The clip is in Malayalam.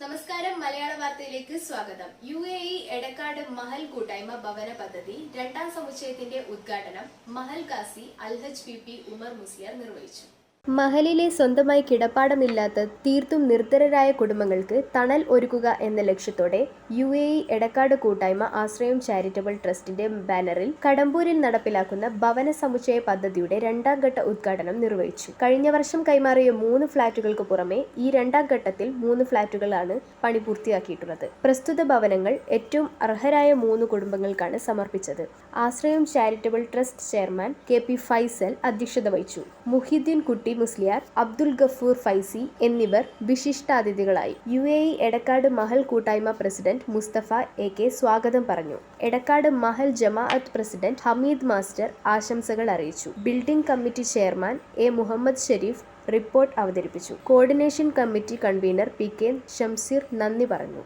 നമസ്കാരം. മലയാള വാർത്തയിലേക്ക് സ്വാഗതം. U A E Edakkad Mahal കൂട്ടായ്മ ഭവന പദ്ധതി രണ്ടാം സമുച്ചയത്തിന്റെ ഉദ്ഘാടനം മഹൽ കാസി അൽഹജ് പി പി ഉമർ മുസ്ലിയാർ നിർവഹിച്ചു. മഹലിലെ സ്വന്തമായി കിടപ്പാടമില്ലാത്ത തീർത്തും നിർത്തരരായ കുടുംബങ്ങൾക്ക് തണൽ ഒരുക്കുക എന്ന ലക്ഷ്യത്തോടെ യു എ ഇ എടക്കാട് കൂട്ടായ്മ ആശ്രയം ചാരിറ്റബിൾ ട്രസ്റ്റിന്റെ ബാനറിൽ കടമ്പൂരിൽ നടപ്പിലാക്കുന്ന ഭവന സമുച്ചയ പദ്ധതിയുടെ രണ്ടാം ഘട്ട ഉദ്ഘാടനം നിർവഹിച്ചു. കഴിഞ്ഞ വർഷം കൈമാറിയ മൂന്ന് ഫ്ളാറ്റുകൾക്ക് പുറമെ ഈ രണ്ടാം ഘട്ടത്തിൽ മൂന്ന് ഫ്ളാറ്റുകളാണ് പണി പൂർത്തിയാക്കിയിട്ടുള്ളത്. പ്രസ്തുത ഭവനങ്ങൾ ഏറ്റവും അർഹരായ മൂന്ന് കുടുംബങ്ങൾക്കാണ് സമർപ്പിച്ചത്. Ashrayam charitable trust chairman K P Faisal അധ്യക്ഷത വഹിച്ചു. മുഹിദ്ദീൻ കുട്ടി മുസ്ലിയാർ അബ്ദുൽ ഗഫൂർ ഫൈസി എന്നിവർ വിശിഷ്ടാതിഥികളായി. U A E Edakkad Mahal കൂട്ടായ്മ പ്രസിഡന്റ് മുസ്തഫ എ കെ സ്വാഗതം പറഞ്ഞു. എടക്കാട് മഹൽ ജമാഅത്ത് പ്രസിഡന്റ് ഹമീദ് മാസ്റ്റർ ആശംസകൾ അറിയിച്ചു. Building committee chairman A Muhammad Sharif report അവതരിപ്പിച്ചു. Coordination committee convener P K Shamseer നന്ദി പറഞ്ഞു.